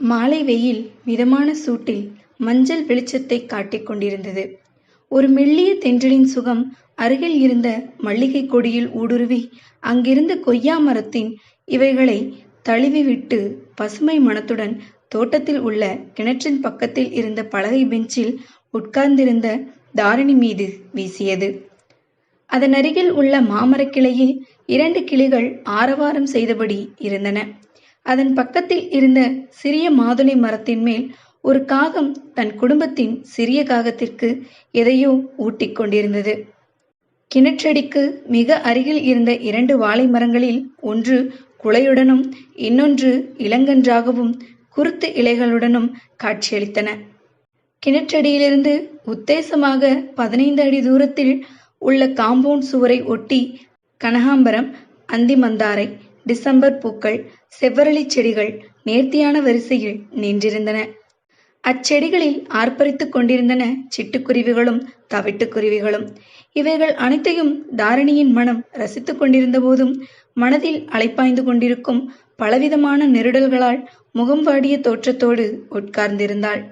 மாலை வெயில் மிதமான சூட்டில் மஞ்சள் வெளிச்சத்தை காட்டிக் கொண்டிருந்தது. ஒரு மெல்லிய தென்றலின் சுகம் அருகில் இருந்த மல்லிகை கொடியில் ஊடுருவி அங்கிருந்த கொய்யா மரத்தின் இவைகளை தழுவிவிட்டு பசுமை மனத்துடன் தோட்டத்தில் உள்ள கிணற்றின் பக்கத்தில் இருந்த பலகை பெஞ்சில் உட்கார்ந்திருந்த தாரிணி மீது வீசியது. அதன் அருகில் உள்ள மாமரக்கிளையில் இரண்டு கிளிகள் ஆரவாரம் செய்தபடி இருந்தன. அதன் பக்கத்தில் இருந்த சிறிய மாதுளை மரத்தின் மேல் ஒரு காகம் தன் குடும்பத்தின் சிறிய காகத்திற்கு எதையோ ஊட்டிக் கொண்டிருந்தது. கிணற்றடிக்கு மிக அருகில் இருந்த இரண்டு வாழை மரங்களில் ஒன்று குலையுடனும் இன்னொன்று இளங்கன்றாகவும் குருத்து இலைகளுடனும் காட்சியளித்தன. கிணற்றடியிலிருந்து உத்தேசமாக பதினைந்து அடி தூரத்தில் உள்ள காம்பவுண்ட் சுவரை ஒட்டி கனகாம்பரம், அந்திமந்தாரை, டிசம்பர் பூக்கள், செவ்வரளி செடிகள் நேர்த்தியான வரிசையில் நின்றிருந்தன. அச்செடிகளில் ஆர்ப்பரித்துக் கொண்டிருந்தன சிட்டுக்குருவிகளும் தவிட்டுக்குருவிகளும். இவைகள் அனைத்தையும் தாரிணியின் மனம் ரசித்துக் கொண்டிருந்தபோதும் மனதில் அலைப்பாய்ந்து கொண்டிருக்கும் பலவிதமான நெருடல்களால் முகம் வாடிய தோற்றத்தோடு உட்கார்ந்திருந்தாள்.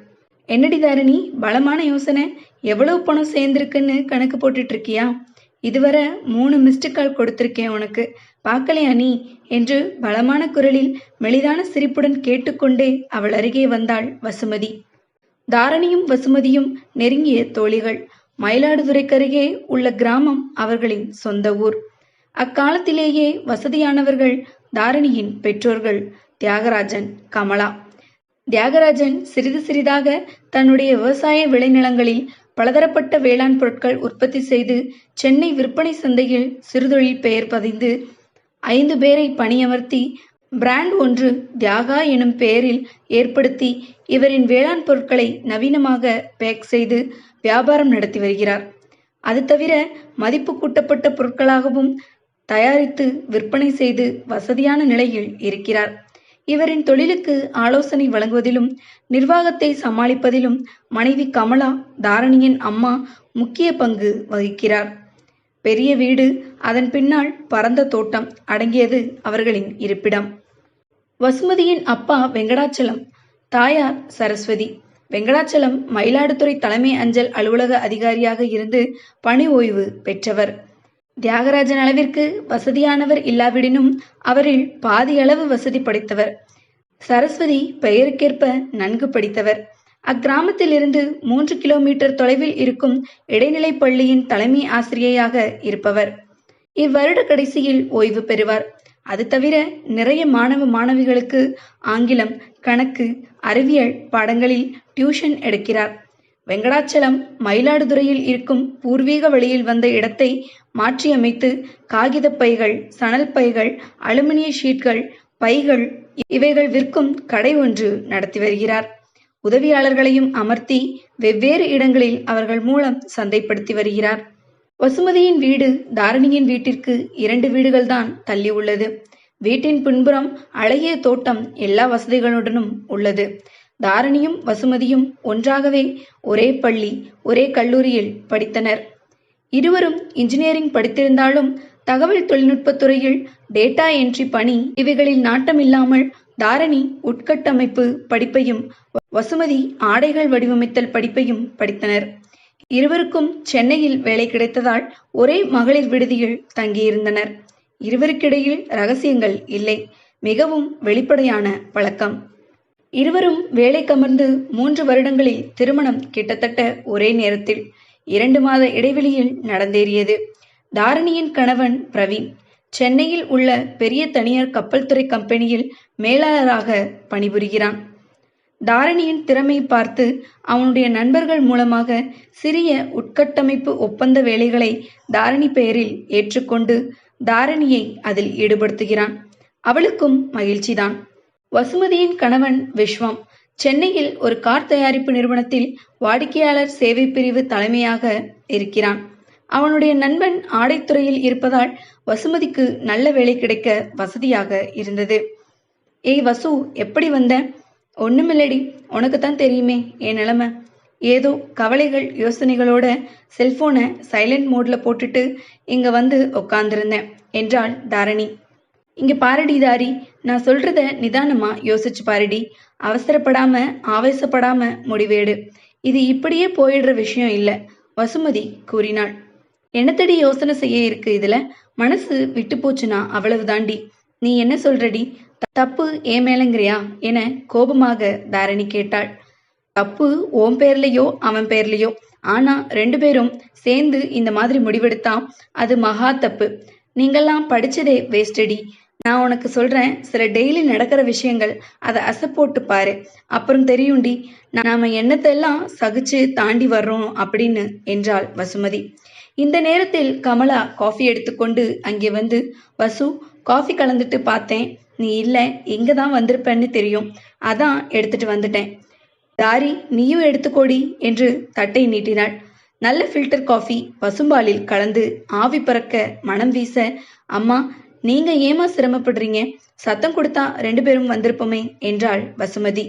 என்னடி தாரிணி பலமான யோசனை எவ்வளவு பணம் சேர்ந்திருக்குன்னு கணக்கு போட்டுட்டு இருக்கியா இதுவரை மூணு மிஸ்டு கால் கொடுத்திருக்கேன் உனக்கு பார்க்கலையா நீ? என்று பலமான குரலில் மெலிதான சிரிப்புடன் கேட்டுக்கொண்டே அவள் அருகே வந்தாள் வசுமதி. தாரணியும் வசுமதியும் நெருங்கிய தோழிகள். மயிலாடுதுறைக்கருகே உள்ள கிராமம் அவர்களின் சொந்த ஊர். அக்காலத்திலேயே வசதியானவர்கள் தாரணியின் பெற்றோர்கள் தியாகராஜன், கமலா. தியாகராஜன் சிறிது சிறிதாக தன்னுடைய விவசாய விளைநிலங்களில் பலதரப்பட்ட வேளாண் பொருட்கள் உற்பத்தி செய்து சென்னை விற்பனை சந்தையில் சிறுதொழில் பெயர் பதிந்து ஐந்து பேரை பணியமர்த்தி பிராண்ட் ஒன்று தியாகா எனும் பெயரில் ஏற்படுத்தி இவரின் வேளாண் பொருட்களை நவீனமாக பேக் செய்து வியாபாரம் நடத்தி வருகிறார். அது தவிர மதிப்பு கூட்டப்பட்ட பொருட்களாகவும் தயாரித்து விற்பனை செய்து வசதியான நிலையில் இருக்கிறார். இவரின் தொழிலுக்கு ஆலோசனை வழங்குவதிலும் நிர்வாகத்தை சமாளிப்பதிலும் மனைவி கமலா தாரணியின் அம்மா முக்கிய பங்கு வகிக்கிறார். பெரிய வீடு அதன் பின்னால் பரந்த தோட்டம் அடங்கியது அவர்களின் இருப்பிடம். வசுமதியின் அப்பா வெங்கடாச்சலம் தாயார் சரஸ்வதி. வெங்கடாச்சலம் மயிலாடுதுறை தலைமை அஞ்சல் அலுவலக அதிகாரியாக இருந்து பணி ஓய்வு பெற்றவர். தியாகராஜன் அளவிற்கு வசதியானவர் இல்லாவிடினும் அவரில் பாதியளவு வசதி படைத்தவர். சரஸ்வதி பெயருக்கேற்ப நன்கு படித்தவர். அக்கிராமத்திலிருந்து மூன்று கிலோமீட்டர் தொலைவில் இருக்கும் இடைநிலைப் பள்ளியின் தலைமை ஆசிரியையாக இருப்பவர். இவ்வருட கடைசியில் ஓய்வு பெறுவார். அது தவிர நிறைய மாணவ மாணவிகளுக்கு ஆங்கிலம், கணக்கு, அறிவியல் பாடங்களில் டியூஷன் எடுக்கிறார். வெங்கடாச்சலம் மயிலாடுதுறையில் இருக்கும் பூர்வீக வழியில் வந்த இடத்தை மாற்றியமைத்து காகிதப் பைகள், சணல் பைகள், அலுமினிய ஷீட்கள், பைகள் இவைகள் விற்கும் கடை ஒன்று நடத்தி வருகிறார். உதவியாளர்களையும் அமர்த்தி வெவ்வேறு இடங்களில் அவர்கள் மூலம் சந்தைப்படுத்தி வருகிறார். வசுமதியின் வீடு தாரிணியின் வீட்டிற்கு இரண்டு வீடுகள்தான் தள்ளி உள்ளது. வீட்டின் பின்புறம் அழகிய தோட்டம் எல்லா வசதிகளுடனும் உள்ளது. தாரிணியும் வசுமதியும் ஒன்றாகவே ஒரே பள்ளி, ஒரே கல்லூரியில் படித்தனர். இருவரும் இன்ஜினியரிங் படித்திருந்தாலும் தகவல் தொழில்நுட்பத் துறையில் டேட்டா என்ட்ரி பணி இவைகளில் நாட்டமில்லாமல் தாரணி உட்கட்டமைப்பு படிப்பையும் வசுமதி ஆடைகள் வடிவமைத்தல் படிப்பையும் படித்தனர். இருவருக்கும் சென்னையில் வேலை கிடைத்ததால் ஒரே மகளிர் விடுதியில் தங்கியிருந்தனர். இருவருக்கிடையில் ரகசியங்கள் இல்லை. மிகவும் வெளிப்படையான பழக்கம். இருவரும் வேலை கமர்ந்து மூன்று வருடங்களில் திருமணம் கிட்டத்தட்ட ஒரே நேரத்தில், இரண்டு மாத இடைவெளியில் நடந்தேறியது. தாரிணியின் கணவன் பிரவீன். சென்னையில் உள்ள பெரிய தனியார் கப்பல் துறை கம்பெனியில் மேலாளராக பணிபுரிகிறான். தாரணியின் திறமை பார்த்து அவனுடைய நண்பர்கள் மூலமாக சிறிய உட்கட்டமைப்பு ஒப்பந்த வேலைகளை தாரணி பெயரில் ஏற்றுக்கொண்டு தாரணியை அதில் ஈடுபடுத்துகிறான். அவளுக்கும் மகிழ்ச்சிதான். வசுமதியின் கணவன் விஸ்வம் சென்னையில் ஒரு கார் தயாரிப்பு நிறுவனத்தில் வாடிக்கையாளர் சேவை பிரிவு தலைமையாக இருக்கிறான். அவனுடைய நண்பன் ஆடைத்துறையில் இருப்பதால் வசுமதிக்கு நல்ல வேலை கிடைக்க வசதியாக இருந்தது. ஏய் வசு எப்படி வந்த? ஒண்ணுமில்லடி உனக்குத்தான் தெரியுமே என் நிலைமை. ஏதோ கவலைகள் யோசனைகளோட செல்போனை சைலண்ட் மோட்ல போட்டுட்டு இங்க வந்து உக்காந்துருந்தேன் என்றாள் தாரிணி. இங்க பாருடி தாரி நான் சொல்றத நிதானமா யோசிச்சு பாருடி. அவசரப்படாம ஆவேசப்படாம முடிவேடு இது இப்படியே போயிடுற விஷயம் இல்ல வசுமதி கூறினாள் என்னத்தடி யோசனை செய்ய இருக்கு இதுல? மனசு விட்டு போச்சுன்னா அவ்வளவு தாண்டி நீ என்ன சொல்றடி? தப்பு ஏன் மேலங்கிறியா? என கோபமாக தாரணி கேட்டாள். தப்பு உன் பேர்லயோ அவன் பேர்லயோ. ஆனா ரெண்டு பேரும் சேர்ந்து இந்த மாதிரி முடிவெடுத்தா அது மகா தப்பு. நீங்கெல்லாம் படிச்சதே வேஸ்டடி. நான் உனக்கு சொல்றேன் சில டெய்லி நடக்கிற விஷயங்கள் அதை அசப்போட்டு பாரு. அப்புறம் தெரியும்டி நாம என்னத்தெல்லாம் சகிச்சு தாண்டி வர்றோம் அப்படின்னு என்றாள் வசுமதி. இந்த நேரத்தில் கமலா காஃபி எடுத்துக்கொண்டு அங்கே வந்து வசு காஃபி கலந்துட்டு பார்த்தேன். நீ இல்லை இங்கே தான் வந்திருப்பேன்னு தெரியும். அதான் எடுத்துட்டு வந்துட்டேன். தாரி நீயும் எடுத்துக்கோடி என்று தட்டை நீட்டினாள். நல்ல ஃபில்டர் காஃபி பசும்பாலில் கலந்து ஆவி பறக்க மனம் வீச அம்மா நீங்க ஏமா சிரமப்படுறீங்க? சத்தம் கொடுத்தா ரெண்டு பேரும் வந்திருப்போமே என்றாள் வசுமதி.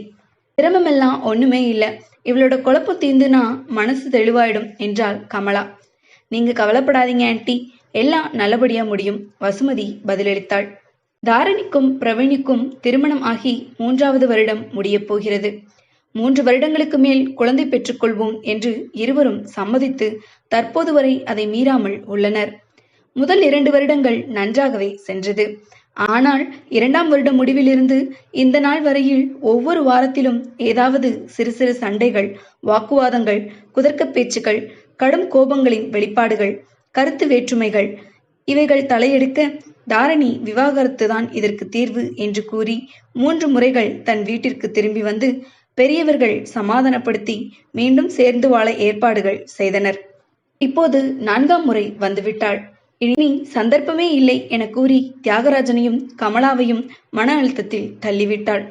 சிரமமெல்லாம் ஒண்ணுமே இல்லை. இவளோட குழப்பம் தீர்ந்துனா மனசு தெளிவாயிடும் என்றாள் கமலா. நீங்க கவலைப்படாதீங்க ஆன்டி எல்லாம் நல்லபடியா முடியும். வசுமதி பதிலளித்தாள். தாரணிக்கும் பிரவீனுக்கும் திருமணம் ஆகி மூன்றாவது வருடம் முடியப் போகிறது. மூன்று வருடங்களுக்கு மேல் குழந்தை பெற்றுக்கொள்வோம் என்று இருவரும் சம்மதித்து தற்போது வரை அதை மீறாமல் உள்ளனர். முதல் இரண்டு வருடங்கள் நன்றாகவே சென்றது. ஆனால் இரண்டாம் வருட முடிவிலிருந்து இந்த நாள் வரையில் ஒவ்வொரு வாரத்திலும் ஏதாவது சிறு சிறு சண்டைகள் வாக்குவாதங்கள் குதர்க்க பேச்சுக்கள் கடும் கோபங்களின் வெளிப்பாடுகள் கருத்து வேற்றுமைகள். இவைகள் தலையெடுக்க தாரணி விவாகரத்து தான் இதற்கு தீர்வு என்று கூறி மூன்று முறைகள் தன் வீட்டிற்கு திரும்பி வந்து பெரியவர்கள் சமாதானப்படுத்தி மீண்டும் சேர்ந்து வாழ ஏற்பாடுகள் செய்தனர். இப்போது நான்காம் முறை வந்துவிட்டாள். இனி சந்தர்ப்பமே இல்லை என கூறி தியாகராஜனையும் கமலாவையும் மன அழுத்தத்தில் தள்ளிவிட்டாள்.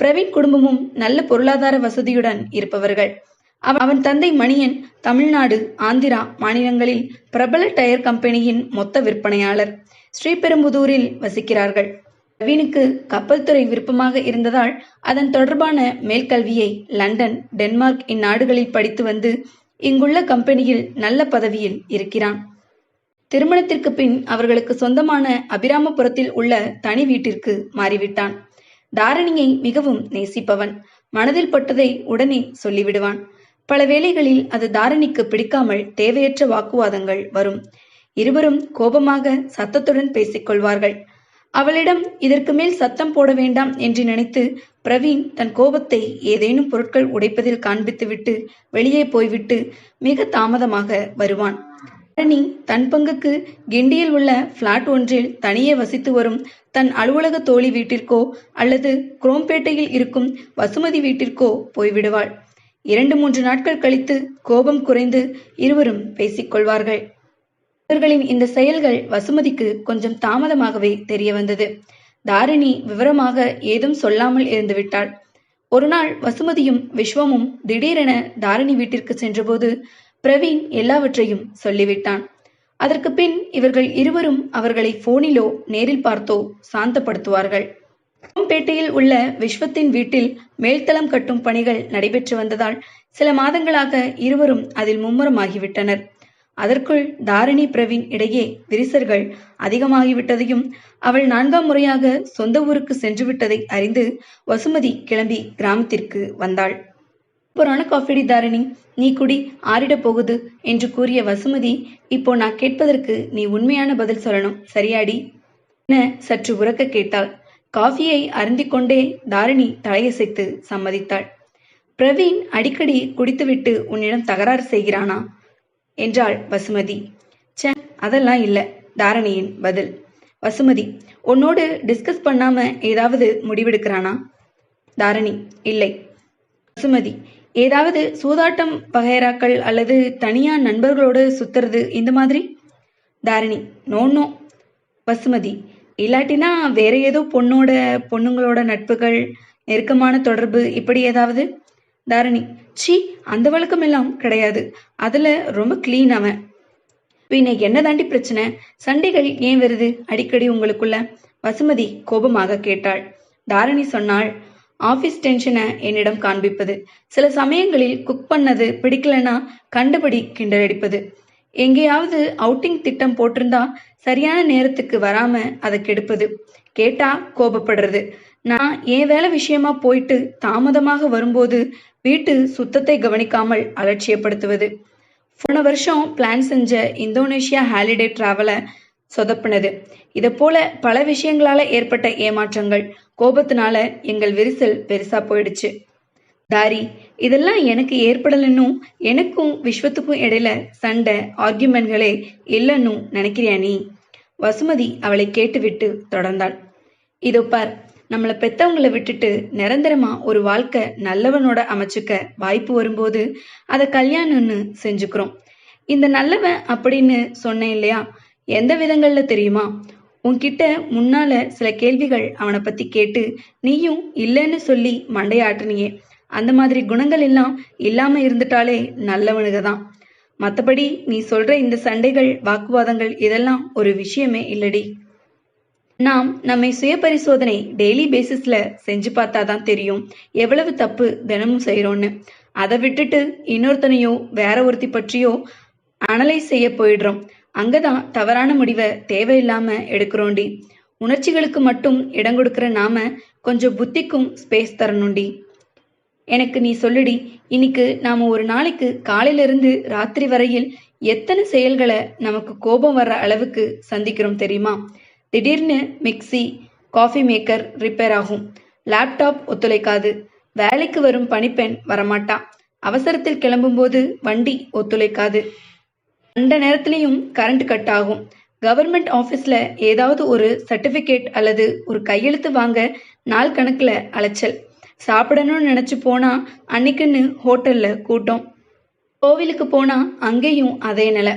பிரவீன் குடும்பமும் நல்ல பொருளாதார வசதியுடன் இருப்பவர்கள். அவன் தந்தை மணியன் தமிழ்நாடு ஆந்திரா மாநிலங்களில் பிரபல டயர் கம்பெனியின் மொத்த விற்பனையாளர் ஸ்ரீபெரும்புதூரில் வசிக்கிறார்கள். நவீனுக்கு கப்பல் துறை விருப்பமாக இருந்ததால் அதன் தொடர்பான மேல்கல்வியை லண்டன் டென்மார்க் இந்நாடுகளில் படித்து வந்து இங்குள்ள கம்பெனியில் நல்ல பதவியில் இருக்கிறான். திருமணத்திற்கு பின் அவர்களுக்கு சொந்தமான அபிராமபுரத்தில் உள்ள தனி வீட்டிற்கு மாறிவிட்டான். தாரணியை மிகவும் நேசிப்பவன். மனதில் பட்டதை உடனே சொல்லிவிடுவான். பல வேளைகளில் அது தாரணிக்கு பிடிக்காமல் தேவையற்ற வாக்குவாதங்கள் வரும். இருவரும் கோபமாக சத்தத்துடன் பேசிக்கொள்வார்கள். அவளிடம் இதற்கு மேல் சத்தம் போட வேண்டாம் என்று நினைத்து பிரவீன் தன் கோபத்தை ஏதேனும் பொருட்கள் உடைப்பதில் காண்பித்துவிட்டு வெளியே போய்விட்டு மிக தாமதமாக வருவான். தரணி தன் பங்குக்கு கிண்டியில் உள்ள பிளாட் ஒன்றில் தனியே வசித்து வரும் தன் அலுவலக தோழி வீட்டிற்கோ அல்லது குரோம்பேட்டையில் இருக்கும் வசுமதி வீட்டிற்கோ போய்விடுவாள். இரண்டு மூன்று நாட்கள் கழித்து கோபம் குறைந்து இருவரும் பேசிக்கொள்வார்கள் இவர்களின் இந்த செயல்கள் வசுமதிக்கு கொஞ்சம் தாமதமாகவே தெரிய வந்தது. தாரிணி விவரமாக ஏதும் சொல்லாமல் இருந்து விட்டாள். ஒரு நாள் வசுமதியும் விஸ்வமும் திடீரென தாரிணி வீட்டிற்கு சென்றபோது பிரவீன் எல்லாவற்றையும் சொல்லிவிட்டான். அதற்கு பின் இவர்கள் இருவரும் அவர்களை போனிலோ நேரில் பார்த்தோ சாந்தப்படுத்துவார்கள். பேட்டையில் உள்ள விஸ்வத்தின் வீட்டில் மேல்தளம் கட்டும் பணிகள் நடைபெற்று வந்ததால் சில மாதங்களாக இருவரும் அதில் மும்முரமாகிவிட்டனர். அதற்குள் தாரிணி பிரவீன் இடையே விரிசர்கள் அதிகமாகிவிட்டதையும் அவள் நான்காம் முறையாக சொந்த ஊருக்கு சென்று விட்டதை அறிந்து வசுமதி கிளம்பி கிராமத்திற்கு வந்தாள். புராண காஃபிடி தாரிணி நீ குடி ஆறிடப் போகுது என்று கூறிய வசுமதி இப்போ நான் கேட்பதற்கு நீ உண்மையான பதில் சொல்லணும் சரியாடி? என சற்று உறக்க கேட்டாள். காஃபியை அருந்திக்கொண்டே தாரிணி தலையசைத்து சம்மதித்தாள். பிரவீன் அடிக்கடி குடித்துவிட்டு உன்னிடம் தகராறு செய்கிறானா? என்றாள் வசுமதி. ச்சே அதெல்லாம் இல்லை தாரணியின் பதில். வசுமதி உன்னோடு டிஸ்கஸ் பண்ணாம ஏதாவது முடிவெடுக்கிறானா? தாரணி இல்லை. வசுமதி ஏதாவது சூதாட்டம் பகையராக்கள் அல்லது தனியா நண்பர்களோடு சுத்துறது இந்த மாதிரி? தாரணி நோ நோ வசுமதி இல்லாட்டினா வேற ஏதோ பொண்ணோட பொண்ணுங்களோட நட்புகள் நெருக்கமான தொடர்பு இப்படி ஏதாவது? தாரணி ச்சீ அந்த வழக்கம் எல்லாம் கிடையாது. அதுல ரொம்ப கிளீன் அவன். பின்ன என்ன தாண்டி பிரச்சனை? சண்டைகள் ஏன் வருது அடிக்கடி உங்களுக்குள்ள? வசுமதி கோபமாக கேட்டாள். தாரணி சொன்னாள் ஆபீஸ் டென்ஷனை என்னிடம் காண்பிப்பது. சில சமயங்களில் குக் பண்ணது பிடிக்கலன்னா கண்டபடி கிண்டலடிப்பது எங்கேயாவது அவுட்டிங் திட்டம் போட்டிருந்தா சரியான நேரத்துக்கு வராம அதை கெடுப்பது. கேட்டா கோபப்படுறது. நான் என் வேலை விஷயமா போயிட்டு தாமதமாக வரும்போது வீட்டு சுத்தத்தை கவனிக்காமல் அலட்சியப்படுத்துவது. போன வருஷம் பிளான் செஞ்ச இந்தோனேஷியா ஹாலிடே டிராவலை சொதப்பினது. இதை போல பல விஷயங்களால ஏற்பட்ட ஏமாற்றங்கள். கோபத்தினால எங்கள் விரிசல் பெருசா போயிடுச்சு. தாரி இதெல்லாம் எனக்கு ஏற்படலன்னும் எனக்கும் விஸ்வத்துக்கும் இடையில சண்டை ஆர்கியூமெண்ட்களே இல்லைன்னும் நினைக்கிறியா நீ? வசுமதி அவளை கேட்டுவிட்டு தொடர்ந்தாள். இதோ பார் நம்மளை பெத்தவங்களை விட்டுட்டு நிரந்தரமா ஒரு வாழ்க்கை நல்லவனோட அமைச்சுக்க வாய்ப்பு வரும்போது அதை கல்யாணம்னு செஞ்சுக்கிறோம். இந்த நல்லவன் அப்படின்னு சொன்னேன் இல்லையா? எந்த விதங்கள்ல தெரியுமா? உன்கிட்ட முன்னால சில கேள்விகள் அவனை பத்தி கேட்டு நீயும் இல்லைன்னு சொல்லி மண்டையாட்டுனியே. அந்த மாதிரி குணங்கள் எல்லாம் இல்லாம இருந்துட்டாலே நல்லவனுக தான் மத்தபடி நீ சொல்ற இந்த சண்டைகள் வாக்குவாதங்கள் இதெல்லாம் ஒரு விஷயமே இல்லடி. நாம் நம்மை சுய பரிசோதனை டெய்லி பேசிஸ்ல செஞ்சு பார்த்தாதான் தெரியும் எவ்வளவு தப்பு தினமும் செய்யறோம்னு அதை விட்டுட்டு இன்னொருத்தனையோ வேற ஒருத்தி பற்றியோ அனலைஸ் செய்ய போயிடுறோம். அங்கதான் தவறான முடிவை தேவையில்லாம எடுக்கிறோண்டி. உணர்ச்சிகளுக்கு மட்டும் இடம் கொடுக்கிற நாம கொஞ்சம் புத்திக்கும் ஸ்பேஸ் தரணும்டி எனக்கு நீ சொல்லுடி. இன்னைக்கு நாம ஒரு நாளைக்கு காலையிலிருந்து ராத்திரி வரையில் எத்தனை செயல்களை நமக்கு கோபம் வர்ற அளவுக்கு சந்திக்கிறோம் தெரியுமா? திடீர்னு மிக்ஸி காஃபி மேக்கர் ரிப்பேர் ஆகும். லேப்டாப் ஒத்துழைக்காது. வேலைக்கு வரும் பணிப்பெண் வரமாட்டா. அவசரத்தில் கிளம்பும்போது வண்டி ஒத்துழைக்காது. அந்த நேரத்திலையும் கரண்ட் கட் ஆகும். கவர்மெண்ட் ஆஃபீஸில் ஏதாவது ஒரு சர்டிஃபிகேட் அல்லது ஒரு கையெழுத்து வாங்க நாள் கணக்கில் அலைச்சல். சாப்பிடணும்னு நினச்சி போனா அன்னைக்குன்னு ஹோட்டலில் கூட்டம். கோவிலுக்கு போனா அங்கேயும் அதே நிலை.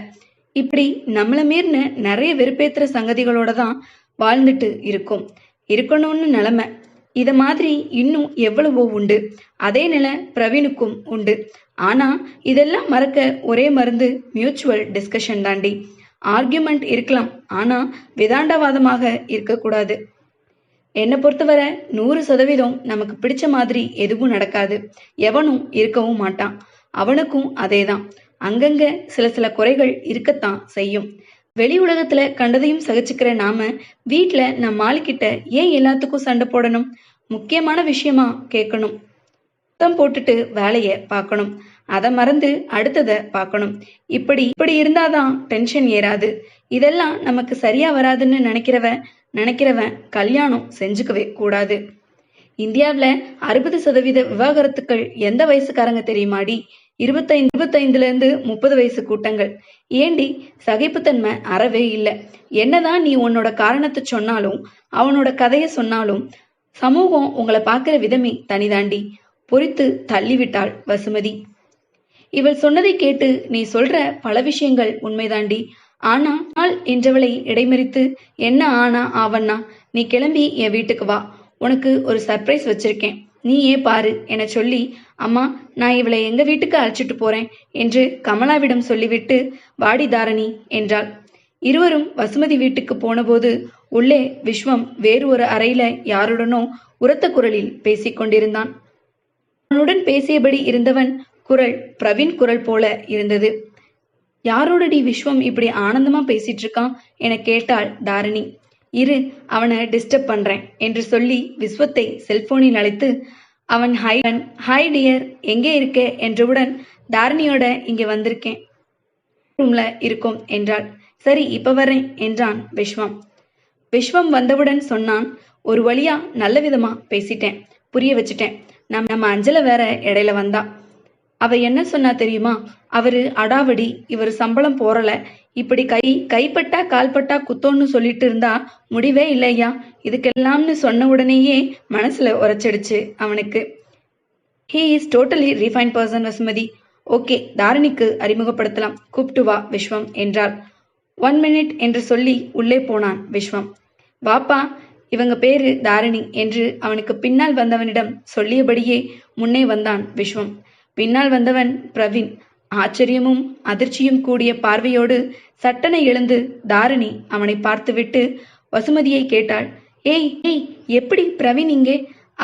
இப்படி நம்மள மீறின நிறைய வெறுப்பேத்துற சங்கதிகளோட தான் வாழ்ந்துட்டு இருக்கும். இருக்கணும்னு நிலைமை. இத மாதிரி இன்னும் எவ்வளவோ உண்டு. அதே நிலை பிரவீனுக்கும் உண்டு. ஆனா இதெல்லாம் மறக்க ஒரே மருந்து மியூச்சுவல் டிஸ்கஷன் தாண்டி. ஆர்கியூமெண்ட் இருக்கலாம். ஆனா விதாண்டவாதமாக இருக்கக்கூடாது. என்னை பொறுத்தவரை நூறு சதவீதம் நமக்கு பிடிச்ச மாதிரி எதுவும் நடக்காது. எவனும் இருக்கவும் மாட்டான். அவனுக்கும் அதேதான். அங்கங்க சில சில குறைகள் இருக்கத்தான் செய்யும். வெளி உலகத்துல கண்டதையும் சகிச்சுக்கிற நாம வீட்ல நம் மாளிகிட்ட ஏன் எல்லாத்துக்கும் சண்டை போடணும்? முக்கியமான விஷயமா கேட்கணும். சுத்தம் போட்டுட்டு வேலைய பார்க்கணும். அதை மறந்து அடுத்ததை பார்க்கணும். இப்படி இப்படி இருந்தாதான் டென்ஷன் ஏறாது. இதெல்லாம் நமக்கு சரியா வராதுன்னு நினைக்கிறவன் நினைக்கிறவன் கல்யாணம் செஞ்சுக்கவே கூடாது. இந்தியாவில் அறுபது சதவீத விவாகரத்துக்கள் எந்த வயசுக்காரங்க தெரியுமாடி? இருபத்தைந்து இருபத்தைந்துல இருந்து முப்பது வயசு கூட்டங்கள். ஏண்டி சகிப்புத்தன்மை அறவே இல்லை. என்னதான் நீ உன்னோட காரணத்தை சொன்னாலும் அவனோட கதையை சொன்னாலும் சமூகம் உங்களை பார்க்கிற விதமே தனிதாண்டி. பொறித்து தள்ளிவிட்டாள் வசுமதி. இவள் சொன்னதை கேட்டு நீ சொல்ற பல விஷயங்கள் உண்மைதாண்டி. ஆனா நாள் என்றவளை இடைமறித்து என்ன ஆனா ஆவண்ணா நீ கிளம்பி என் வீட்டுக்கு வா. உனக்கு ஒரு சர்ப்ரைஸ் வச்சிருக்கேன். நீ ஏன் பாரு என சொல்லி அம்மா நான் இவளை எங்க வீட்டுக்கு அழைச்சிட்டு போறேன்? என்று கமலாவிடம் சொல்லிவிட்டு வாடி தாரணி என்றாள். இருவரும் வசுமதி வீட்டுக்கு போனபோது உள்ளே விஸ்வம் வேறு ஒரு அறையில யாருடனோ உரத்த குரலில் பேசிக் கொண்டிருந்தான். அவனுடன் பேசியபடி இருந்தவன் குரல் பிரவீன் குரல் போல இருந்தது. யாரோடடி விஸ்வம் இப்படி ஆனந்தமா பேசிட்டு இருக்கான் என கேட்டாள் தாரிணி. இரு அவனை டிஸ்டர்ப் பண்றேன் என்று சொல்லி விஸ்வத்தை செல்போனில் அழைத்து அவன் ஹை ஹாய் டியர் எங்கே இருக்கே? என்றவுடன் தாரணியோட இங்க வந்திருக்கேன். ரூம்ல இருக்கும் என்றாள். சரி இப்ப வரேன் என்றான் விஸ்வம். விஸ்வம் வந்தவுடன் சொன்னான் ஒரு வழியா நல்ல விதமா பேசிட்டேன் புரிய வச்சுட்டேன். நம் நம்ம அஞ்சல வேற இடையில வந்தா. அவ என்ன சொன்னா தெரியுமா? அவரு அடாவடி இவர் சம்பளம் போறல. இப்படி கை கைப்பட்டா கால்பட்டா குத்தோன்னு சொல்லிட்டு இருந்தா முடிவே இல்லையா? இதுக்கெல்லாம்னு சொன்ன உடனேயே மனசுல உரைச்சிடுச்சு அவனுக்கு. He is totally refine person Vasumathi okay தாரணிக்கு அறிமுகப்படுத்தலாம். கூப்பிட்டு வா விஸ்வம் என்றாள். ஒன் மினிட் என்று சொல்லி உள்ளே போனான் விஸ்வம். வாப்பா இவங்க பேரு தாரணி என்று அவனுக்கு பின்னால் வந்தவனிடம் சொல்லியபடியே முன்னே வந்தான் விஸ்வம். பின்னால் வந்தவன் பிரவீன். ஆச்சரியமும் அதிர்ச்சியும் கூடிய பார்வையோடு சட்டனை எழுந்து தாரிணி அவனை பார்த்துவிட்டு வசுமதியை கேட்டாள். ஏய் ஏய் எப்படி பிரவீன் இங்கே?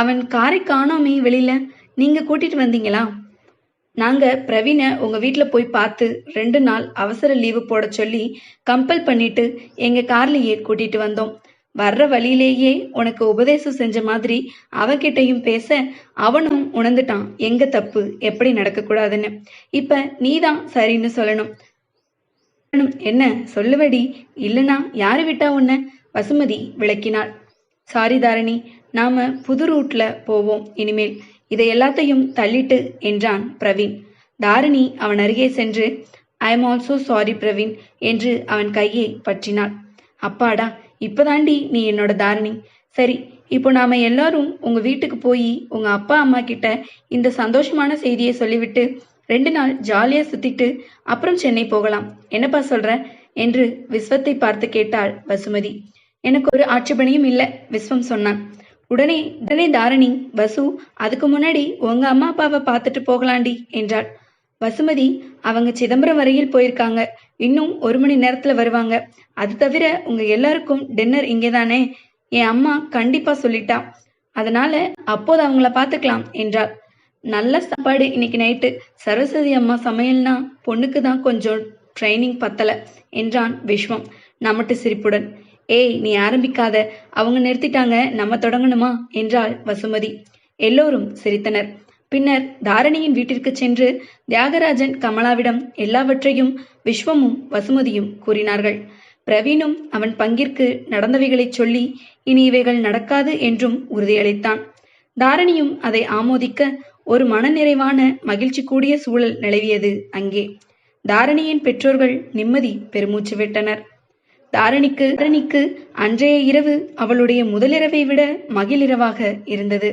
அவன் காரை காணோமே வெளியில. நீங்க கூட்டிட்டு வந்தீங்களா? நாங்க பிரவீனை உங்க வீட்டில் போய் பார்த்து ரெண்டு நாள் அவசர லீவு போட சொல்லி கம்பல் பண்ணிட்டு எங்க கார்லயே கூட்டிட்டு வந்தோம். வர்ற வழியிலேயே உனக்கு உபதேசம் செஞ்ச மாதிரி அவகிட்டையும் பேச அவனும் உணர்ந்துட்டான். எங்க தப்பு? எப்படி நடக்கக்கூடாதுன்னு. இப்ப நீதான் சரின்னு சொல்லணும். என்ன சொல்லுவடி? இல்லனா யாரு விட்டா உன்ன? வசுமதி விளக்கினாள். சாரி தாரணி நாம புது ரூட்ல போவோம் இனிமேல். இதை எல்லாத்தையும் தள்ளிட்டு என்றான் பிரவீன். தாரிணி அவன் அருகே சென்று I am also sorry Praveen என்று அவன் கையை பற்றினாள். அப்பாடா இப்பதாண்டி நீ என்னோட தாரணி. சரி இப்போ நாம எல்லாரும் உங்க வீட்டுக்கு போய் உங்க அப்பா அம்மா கிட்ட இந்த சந்தோஷமான செய்தியை சொல்லிவிட்டு ரெண்டு நாள் ஜாலியா சுத்திட்டு அப்புறம் சென்னை போகலாம். என்னப்பா சொல்ற? என்று விஸ்வத்தை பார்த்து கேட்டாள் வசுமதி. எனக்கு ஒரு ஆட்சேபனையும் இல்ல விஸ்வம் சொன்னான். உடனே உடனே தாரணி வசு அதுக்கு முன்னாடி உங்க அம்மா அப்பாவை பார்த்துட்டு போகலாண்டி என்றாள். வசுமதி அவங்க சிதம்பரம் வரையில் போயிருக்காங்க. இன்னும் ஒரு மணி நேரத்துல வருவாங்க. அது தவிர உங்க எல்லாருக்கும் டின்னர் இங்கேதானே? என் அம்மா கண்டிப்பா சொல்லிட்டா. அதனால அப்போது அவங்கள பாத்துக்கலாம் என்றாள். நல்ல சாப்பாடு இன்னைக்கு நைட்டு சரஸ்வதி அம்மா சமையல்னா பொண்ணுக்கு தான் கொஞ்சம் ட்ரைனிங் பத்தல என்றான் விஸ்வம் நமட்டு சிரிப்புடன். ஏய் நீ ஆரம்பிக்காத. அவங்க நிறுத்திட்டாங்க. நம்ம தொடங்கணுமா? என்றாள் வசுமதி. எல்லோரும் சிரித்தனர். பின்னர் தாரணியின் வீட்டிற்கு சென்று தியாகராஜன் கமலாவிடம் எல்லாவற்றையும் விஸ்வமும் வசுமதியும் கூறினார்கள். பிரவீனும் அவன் பங்கிற்கு நடந்தவைகளைச் சொல்லி இனி இவைகள் நடக்காது என்றும் உறுதியளித்தான். தாரணியும் அதை ஆமோதிக்க ஒரு மனநிறைவான மகிழ்ச்சி கூடிய சூழல் நிலவியது அங்கே. தாரணியின் பெற்றோர்கள் நிம்மதி பெருமூச்சு விட்டனர். தாரணிக்கு தாரணிக்கு அன்றைய இரவு அவளுடைய முதலிரவை விட மகிழிரவாக இருந்தது.